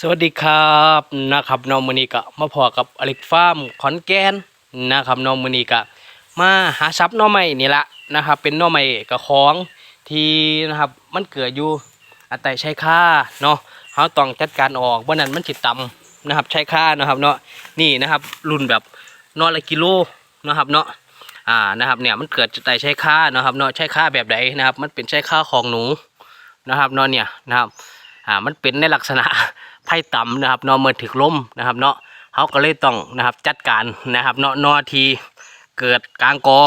สวัสดีครับนะครับน้องมือนีก็มาพอกับอล็กฟาร์มขอนแก่นนะครับน้องมือนีก็มาหาซับน้องใหม่นี่ละนะครับ เป็นน้องใหม่กับของที่นะครับมันเกิดอยู่อาศัยใช้ค่าเนาะเขาต้องจัดการออกว่านั้นมันจิตต่ำนะครับใช้ค่านะครับเนาะนี่นะครับรุ่นแบบนอละกิโลนะครับเนาะอ่านะครับเนี่ยมันเกิดจากใช้ค่านะครับเนาะใช้ค่าแบบใดนะครับ มันเป็นใช้ค่าของหนูนะครับเนาะเนี่ยนะครับ อ่ามันเป็นในลักษณะไพ่ต่ำนะครับเนาะเมื่อถึกล้มนะครับเนาะเขาก็เลยต้องนะครับจัดการนะครับเนาะนอทีเกิดกลางกอ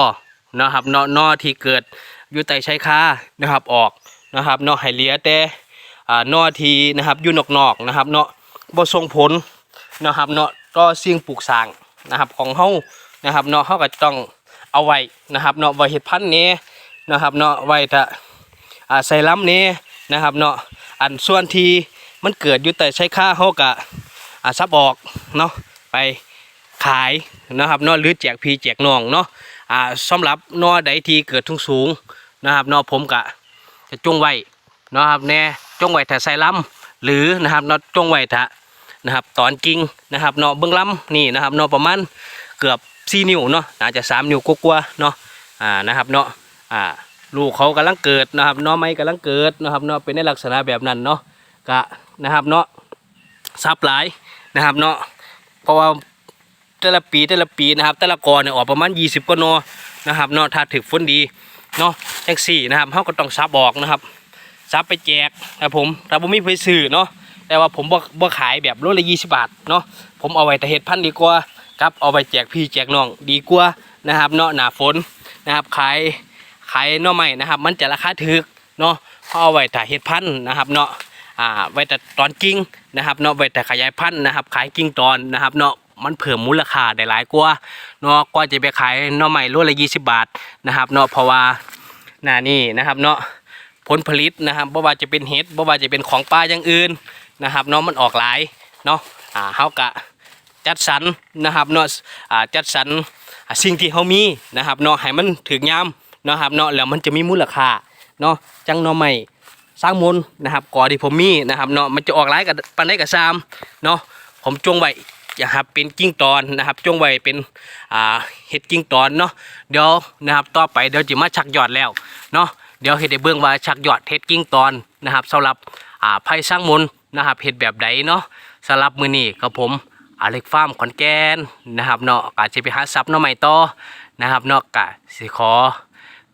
นะครับเนาะนอทีเกิดอยู่ใต้ชายคานะครับออกนะครับเนาะให้เหลียแต่อ่านอทีนะครับอยู่นอกๆนะครับเนาะบ่ส่งผลนะครับเนาะก็เสิ่ยงปลูกสร้างนะครับของเฮานะครับเนาะเฮาก็ต้องเอาไว้นะครับเนาะไว้เฮ็ดพันธุ์นี้นะครับเนาะไว้ถ้าอ่าใส่ล้ำนี้นะครับเนาะ อันส่วนที่มันเกิดอยู่แต่ใช้ค่าเขากะอาซับออกเนาะไปขายนะครับเนาะหรือแจกพีแจกน้องเนาะอ่าสำหรับนอใดที่เกิดทุ่งสูงนะครับเนาะผมกะจะจงไว้เนาะครับแน่จงไว้ถ้าใส่ล้ำหรือนะครับเนาะจงไว้ถ้านะครับตอนกิ่งนะครับเนาะเบื้องล้ำนี่นะครับเนาะประมาณเกือบ4นิ้วเนาะอาจจะ3นิ้วกว่าๆเนาะอ่านะครับเนาะอ่า ลูกเขากำลังเกิดนะครับเนาะไม่กำลังเกิดนะครับเนาะเป็นในลักษณะแบบนั้นเนาะกะนะครับเนาะซับหลายนะครับเนาะเพราะว่าแต่ละปีแต่ละปีนะครับ แต่ละกอเนี่ยออกประมาณ 20กว่านอนะครับเนาะถ้าถึกฝนดีเนาะจังสี่นะครับเขาก็ต้องซับออกนะครับซับไปแจกนะผมถ้าผมมีไปซื้อเนาะแต่ว่าผมบ่บ่ขายแบบโลละ20บาทเนาะผมเอาไว้แต่เห็ดพันธุ์ดีกว่าครับเอาไปแจกพี่แจกน้องดีกว่านะครับเนาะหนาฝนนะครับขาย ขายหน่อใหม่นะครับ มันจะราคาถูกเนาะเพราะเอาไว้แต่เห็ดพันธุ์นะครับเนาะอ่าไว้แต่ตอนกิ่งนะครับเนาะไว้แต่ขยายพันธุ์นะครับ ขายกิ่งตอนนะครับเนาะมันเพิ่มมูลค่าได้หลายกว่าเนาะก็จะไปขายหน่อใหม่รวดละ20บบาทนะครับเนาะเพราะว่าหน้านี่นะครับเนาะผลผลิตนะครับบ่ว่าจะเป็นเห็ดบ่ว่าจะเป็นของป่าอย่างอื่นนะครับเนาะมันออกหลายเนาะอ่าเฮากะจัดสรรนะครับเนาะอ่าจัดสรรสิ่งที่เฮามีนะครับเนาะให้มันถึงยาม นาะครับเนาะแล้วมันจะมีมูลค่าเนาะจังเนาะใหม่สร้างมนต์นะครับก่อที่ผมมีนะครับเนาะมันจะออกหลายกับปันได้กับซามเนาะผมจงไว้อย่าครับเป็นกิ้งตอนนะครับจงไว้เป็นอ่าเห็ดกิ้งตอนเนาะเดี๋ยวนะครับต่อไปเดี๋ยวจะมาชักยอดแล้วเนาะเดี๋ยวเห็ดได้เบื้องว่าชักยอดเห็ดกิ้งตอนนะครับสำหรับอ่าไผ่สร้างมนต์นะครับเห็ดแบบใดเนาะสำหรับมือนี้กับผมอาเล็กฟาร์มขอนแก่นนะครับเนาะกาจะไปหาซับเนาะใหม่ต่อนะครับเนาะกะสิขอ